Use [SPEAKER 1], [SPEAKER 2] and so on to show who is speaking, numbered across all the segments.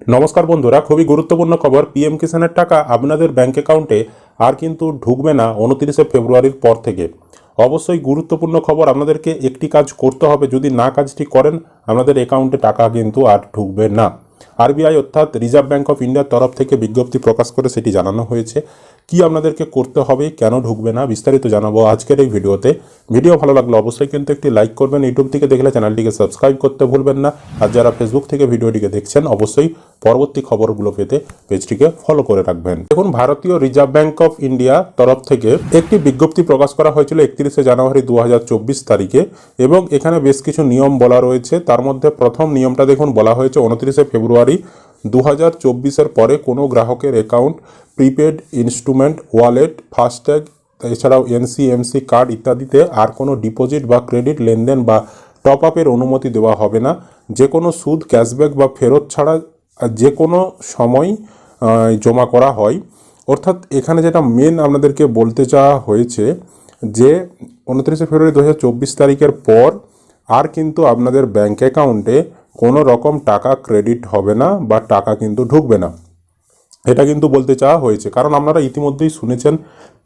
[SPEAKER 1] নমস্কার বন্ধুরা, খুবই গুরুত্বপূর্ণ খবর। পিএম কিষানের টাকা আপনাদের ব্যাংক অ্যাকাউন্টে আর কিন্তু ঢুকবে না উনত্রিশে ফেব্রুয়ারির পর থেকে। অবশ্যই গুরুত্বপূর্ণ খবর, আপনাদেরকে একটি কাজ করতে হবে। যদি না কাজটি করেন, আপনাদের অ্যাকাউন্টে টাকা কিন্তু আর ঢুকবে না। আরবিআই অর্থাৎ রিজার্ভ ব্যাঙ্ক অফ ইন্ডিয়ার তরফ থেকে বিজ্ঞপ্তি প্রকাশ করে সেটি জানানো হয়েছে। কি আপনাদেরকে করতে হবে, কেন ঢুকবে না, বিস্তারিত জানাব আজকের এই ভিডিওতে। ভিডিও ভালো লাগলে অবশ্যই কিন্তু একটি লাইক করবেন। ইউটিউব থেকে দেখলে চ্যানেলটিকে সাবস্ক্রাইব করতে ভুলবেন না। আর যারা ফেসবুক থেকে ভিডিওটিকে দেখছেন, অবশ্যই পরবর্তী খবরগুলো পেতে পেজটিকে ফলো করে রাখবেন। দেখুন, ভারতীয় রিজার্ভ ব্যাংক অফ ইন্ডিয়া তরফ থেকে একটি বিজ্ঞপ্তি প্রকাশ করা হয়েছিল একত্রিশে জানুয়ারি দু হাজার চব্বিশ তারিখে এবং এখানে বেশ কিছু নিয়ম বলা রয়েছে। তার মধ্যে প্রথম নিয়মটা দেখুন, বলা হয়েছে উনত্রিশে ফেব্রুয়ারি দু হাজার পরে কোনো গ্রাহকের account, prepaid instrument, wallet, FASTag এছাড়াও এনসিএমসি কার্ড ইত্যাদিতে আর কোনো ডিপোজিট বা ক্রেডিট লেনদেন বা টপ আপের অনুমতি দেওয়া হবে না। যে কোনো সুদ, ক্যাশব্যাক বা ফেরত ছাড়া যে কোনো সময় জমা করা হয়। অর্থাৎ এখানে যেটা মেন আপনাদেরকে বলতে চাওয়া হয়েছে যে, উনত্রিশে ফেব্রুয়ারি দু হাজার চব্বিশ তারিখের পর আর কিন্তু আপনাদের ব্যাঙ্ক অ্যাকাউন্টে কোনো রকম টাকা ক্রেডিট হবে না বা টাকা কিন্তু ঢুকবে না। এটা কিন্তু বলতে চাওয়া হয়েছে। কারণ আপনারা ইতিমধ্যেই শুনেছেন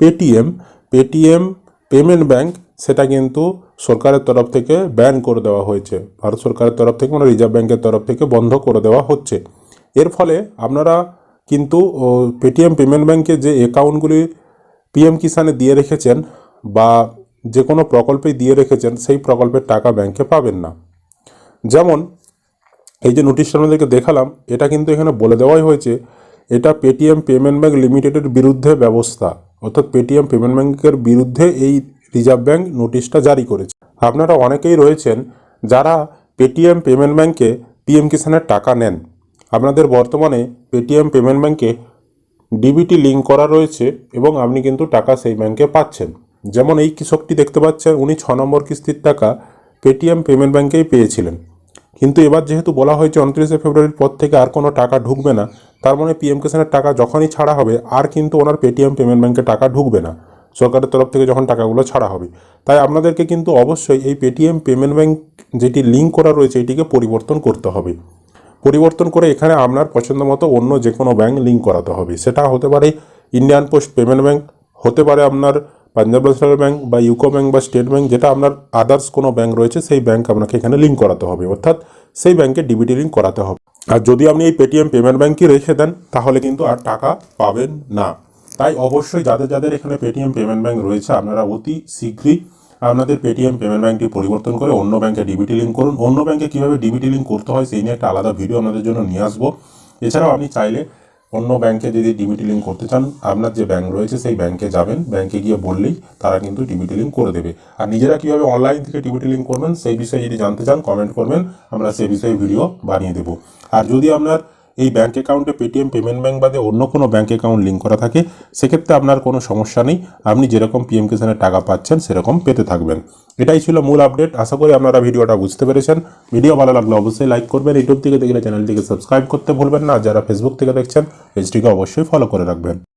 [SPEAKER 1] পেটিএম পেটিএম পেমেন্ট ব্যাংক সেটা কিন্তু সরকারের তরফ থেকে ব্যান করে দেওয়া হয়েছে। ভারত সরকারের তরফ থেকে মানে রিজার্ভ ব্যাংকের তরফ থেকে বন্ধ করে দেওয়া হচ্ছে। এর ফলে আপনারা কিন্তু পেটিএম পেমেন্ট ব্যাংকে যে অ্যাকাউন্টগুলি পিএম কিষানে দিয়ে রেখেছেন বা যে কোনো প্রকল্পেই দিয়ে রেখেছেন, সেই প্রকল্পের টাকা ব্যাংকে পাবেন না। যেমন, এই যে নোটিশটা আপনাদেরকে দেখালাম, এটা কিন্তু এখানে বলে দেওয়াই হয়েছে এটা পেটিএম পেমেন্ট ব্যাঙ্ক লিমিটেডের বিরুদ্ধে ব্যবস্থা। অর্থাৎ পেটিএম পেমেন্ট ব্যাঙ্কের বিরুদ্ধে এই রিজার্ভ ব্যাঙ্ক নোটিশটা জারি করেছে। আপনারা অনেকেই রয়েছেন যারা পেটিএম পেমেন্ট ব্যাংকে পিএম কিষানের টাকা নেন। আপনাদের বর্তমানে পেটিএম পেমেন্ট ব্যাঙ্কে ডিবিটি লিঙ্ক করা রয়েছে এবং আপনি কিন্তু টাকা সেই ব্যাংকে পাচ্ছেন। যেমন এই কৃষকটি দেখতে পাচ্ছেন, উনি ছ নম্বর কিস্তির টাকা পেটিএম পেমেন্ট ব্যাঙ্কেই পেয়েছিলেন। কিন্তু এবার যেহেতু বলা হয়েছে উনত্রিশে ফেব্রুয়ারির পর থেকে আর কোনো টাকা ঢুকবে না, তার মানে পিএম কিষানের টাকা যখনই ছাড়া হবে, আর কিন্তু ওনার পেটিএম পেমেন্ট ব্যাঙ্কে টাকা ঢুকবে না। সরকারের তরফ থেকে যখন টাকাগুলো ছাড়া হবে। তাই আপনাদেরকে কিন্তু অবশ্যই এই পেটিএম পেমেন্ট ব্যাঙ্ক যেটি লিঙ্ক করা রয়েছে, এটিকে পরিবর্তন করতে হবে। পরিবর্তন করে এখানে আপনার পছন্দ মতো অন্য যে কোনো ব্যাংক লিঙ্ক করাতে হবে। সেটা হতে পারে ইন্ডিয়ান পোস্ট পেমেন্ট ব্যাঙ্ক হতে পারে আপনার পাঞ্জাব ন্যাশনাল ব্যাঙ্ক বা ইউকো ব্যাঙ্ক বা স্টেট ব্যাঙ্ক যেটা আপনার আদার্স কোনো ব্যাঙ্ক রয়েছে, সেই ব্যাঙ্ক আপনাকে এখানে লিঙ্ক করাতে হবে। অর্থাৎ সেই ব্যাঙ্কে ডিবিটি লিঙ্ক করাতে হবে। আর যদি আপনি এই পেটিএম পেমেন্ট ব্যাংকই রেখে দেন, তাহলে কিন্তু আর টাকা পাবেন না। তাই অবশ্যই যাদের যাদের এখানে পেটিএম পেমেন্ট ব্যাঙ্ক রয়েছে, আপনারা অতি শীঘ্রই আপনাদের পেটিএম পেমেন্ট ব্যাঙ্কটি পরিবর্তন করে অন্য ব্যাঙ্কে ডিবিটি লিঙ্ক করুন। অন্য ব্যাঙ্কে কীভাবে ডিবিটি লিঙ্ক করতে হয়, সেই নিয়ে একটা আলাদা ভিডিও আপনাদের জন্য নিয়ে আসব। এছাড়াও আপনি চাইলে অন্য ব্যাংকে যদি ডিবিটি লিঙ্ক করতে চান, আপনার যে ব্যাংক রয়েছে সেই ব্যাংকে যাবেন। ব্যাংকে গিয়ে বললেই তারা কিন্তু ডিবিটি লিঙ্ক করে দেবে। আর নিজেরা কীভাবে অনলাইন থেকে ডিবিটি লিঙ্ক করবেন, সেই বিষয়ে যদি জানতে চান কমেন্ট করবেন, আমরা সেই বিষয়ে ভিডিও বানিয়ে দেবো। আর যদি আপনার এই ব্যাঙ্ক অ্যাকাউন্টে পেটিএম পেমেন্ট ব্যাঙ্ক বাদে অন্য কোনো ব্যাঙ্ক অ্যাকাউন্ট লিঙ্ক করা থাকে, সেক্ষেত্রে আপনার কোনো সমস্যা নেই। আপনি যেরকম পিএম কিষানের টাকা পাচ্ছেন, সেরকম পেতে থাকবেন। এটাই ছিল মূল আপডেট আশা করি আপনারা ভিডিওটা বুঝতে পেরেছেন। ভিডিও ভালো লাগলে অবশ্যই লাইক করবেন। ইউটিউব থেকে দেখলে চ্যানেলটিকে সাবস্ক্রাইব করতে ভুলবেন না। যারা ফেসবুক থেকে দেখছেন পেজটিকে অবশ্যই ফলো করে রাখবেন।